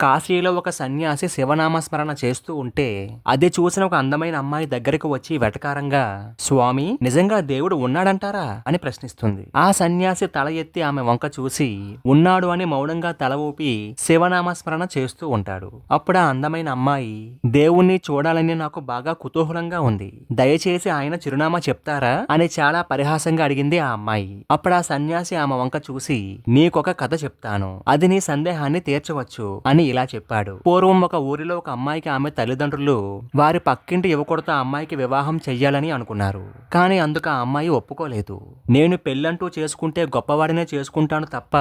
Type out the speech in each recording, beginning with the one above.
కాశీలో ఒక సన్యాసి శివనామస్మరణ చేస్తూ ఉంటే అది చూసిన ఒక అందమైన అమ్మాయి దగ్గరకు వచ్చి వెటకారంగా స్వామి నిజంగా దేవుడు ఉన్నాడంటారా? అని ప్రశ్నిస్తుంది. ఆ సన్యాసి తల ఎత్తి ఆమె వంక చూసి ఉన్నాడు అని మౌనంగా తల ఊపి శివనామస్మరణ చేస్తూ ఉంటాడు. అప్పుడు ఆ అందమైన అమ్మాయి దేవుణ్ణి చూడాలని నాకు బాగా కుతూహలంగా ఉంది. దయచేసి ఆయన చిరునామా చెప్తారా? అని చాలా పరిహాసంగా అడిగింది ఆ అమ్మాయి. అప్పుడు ఆ సన్యాసి ఆమె వంక చూసి నీకొక కథ చెప్తాను. అది నీ సందేహాన్ని తీర్చవచ్చు అని ఇలా చెప్పాడు. పూర్వం ఒక ఊరిలో ఒక అమ్మాయికి ఆమె తల్లిదండ్రులు వారి పక్కింటి యువకుడితో ఆ అమ్మాయికి వివాహం చెయ్యాలని అనుకున్నారు. కానీ అందుకు ఆ అమ్మాయి ఒప్పుకోలేదు. నేను పెళ్ళంటూ చేసుకుంటే గొప్పవాడినే చేసుకుంటాను తప్ప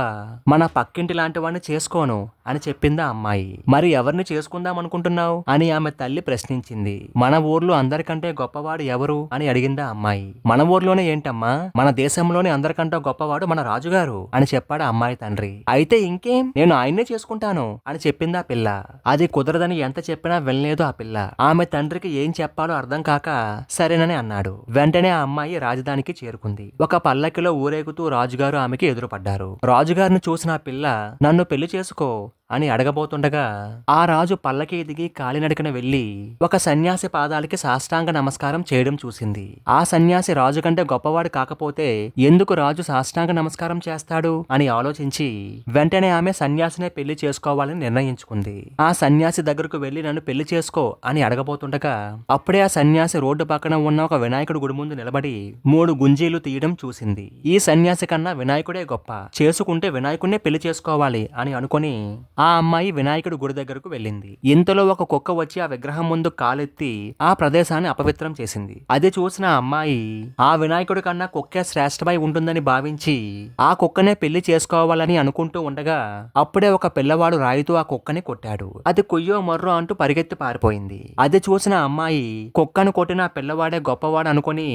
మన పక్కింటి లాంటి వాడిని చేసుకోను అని చెప్పింది ఆ అమ్మాయి. మరి ఎవరిని చేసుకుందాం అనుకుంటున్నావు? అని ఆమె తల్లి ప్రశ్నించింది. మన ఊర్లో అందరికంటే గొప్పవాడు ఎవరు? అని అడిగింది ఆ అమ్మాయి. మన ఊర్లోనే ఏంటమ్మా? మన దేశంలోనే అందరికంటే గొప్పవాడు మన రాజుగారు అని చెప్పాడు అమ్మాయి తండ్రి. అయితే ఇంకేం? నేను ఆయన్నే చేసుకుంటాను అని చెప్పింది ఆ పిల్ల. అది కుదరదని ఎంత చెప్పినా వినలేదు ఆ పిల్ల. ఆమె తండ్రికి ఏం చెప్పాలో అర్థం కాక సరేనని అన్నాడు. వెంటనే ఆ అమ్మాయి రాజధానికి చేరుకుంది. ఒక పల్లకిలో ఊరేగుతూ రాజుగారు ఆమెకి ఎదురుపడ్డారు. రాజుగారిని చూసిన ఆ పిల్ల నన్ను పెళ్ళి చేసుకో. అని అడగబోతుండగా ఆ రాజు పల్లకి ఎదిగి కాలినడకన వెళ్ళి ఒక సన్యాసి పాదాలకి సాష్టాంగ నమస్కారం చేయడం చూసింది. ఆ సన్యాసి రాజు కంటే గొప్పవాడు కాకపోతే ఎందుకు రాజు సాష్టాంగ నమస్కారం చేస్తాడు అని ఆలోచించి వెంటనే ఆమె సన్యాసినే పెళ్ళి చేసుకోవాలని నిర్ణయించుకుంది. ఆ సన్యాసి దగ్గరకు వెళ్ళి నన్ను పెళ్ళి చేసుకో అని అడగబోతుండగా అప్పుడే ఆ సన్యాసి రోడ్డు పక్కన ఉన్న ఒక వినాయకుడి గుడి ముందు నిలబడి మూడు గుంజీలు తీయడం చూసింది. ఈ సన్యాసి కన్నా వినాయకుడే గొప్ప. చేసుకుంటే వినాయకుడినే పెళ్ళి చేసుకోవాలి అని అనుకొని ఆ అమ్మాయి వినాయకుడి గుడి దగ్గరకు వెళ్ళింది. ఇంతలో ఒక కుక్క వచ్చి ఆ విగ్రహం ముందు కాలెత్తి ఆ ప్రదేశాన్ని అపవిత్రం చేసింది. అది చూసిన అమ్మాయి ఆ వినాయకుడి కన్నా కుక్కే శ్రేష్టమై ఉంటుందని భావించి ఆ కుక్కనే పెళ్ళి చేసుకోవాలని అనుకుంటూ ఉండగా అప్పుడే ఒక పిల్లవాడు రాయితో ఆ కుక్కని కొట్టాడు. అది కొయ్యో మర్రో అంటూ పరిగెత్తి పారిపోయింది. అది చూసిన అమ్మాయి కుక్కను కొట్టిన ఆ పిల్లవాడే గొప్పవాడు అనుకుని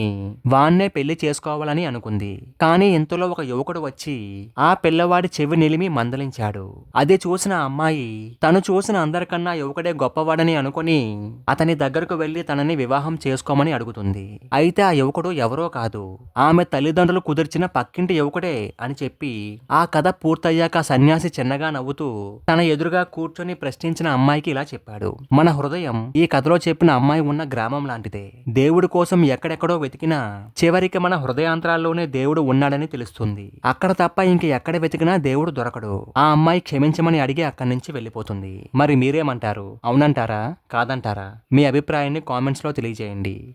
వాన్నే పెళ్ళి చేసుకోవాలని అనుకుంది. కానీ ఇంతలో ఒక యువకుడు వచ్చి ఆ పిల్లవాడి చెవి నిలిమి మందలించాడు. అది చూసిన అమ్మాయి తను చూసిన అందరికన్నా యువకుడే గొప్పవాడని అనుకుని అతని దగ్గరకు వెళ్ళి తనని వివాహం చేసుకోమని అడుగుతుంది. అయితే ఆ యువకుడు ఎవరో కాదు. ఆమె తల్లిదండ్రులు కుదిర్చిన పక్కింటి యువకుడే అని చెప్పి ఆ కథ పూర్తయ్యాక సన్యాసి చిన్నగా నవ్వుతూ తన ఎదురుగా కూర్చొని ప్రశ్నించిన అమ్మాయికి ఇలా చెప్పాడు. మన హృదయం ఈ కథలో చెప్పిన అమ్మాయి ఉన్న గ్రామం లాంటిదే. దేవుడి కోసం ఎక్కడెక్కడో వెతికినా చివరికి మన హృదయాంతరాల్లోనే దేవుడు ఉన్నాడని తెలుస్తుంది. అక్కడ తప్ప ఇంక ఎక్కడ వెతికినా దేవుడు దొరకడు. ఆ అమ్మాయి క్షమించమని అడిగి అక్కడి నుంచి వెళ్ళిపోతుంది. మరి మీరేమంటారు? అవునంటారా? కాదంటారా? మీ అభిప్రాయాన్ని కామెంట్స్లో తెలియజేయండి.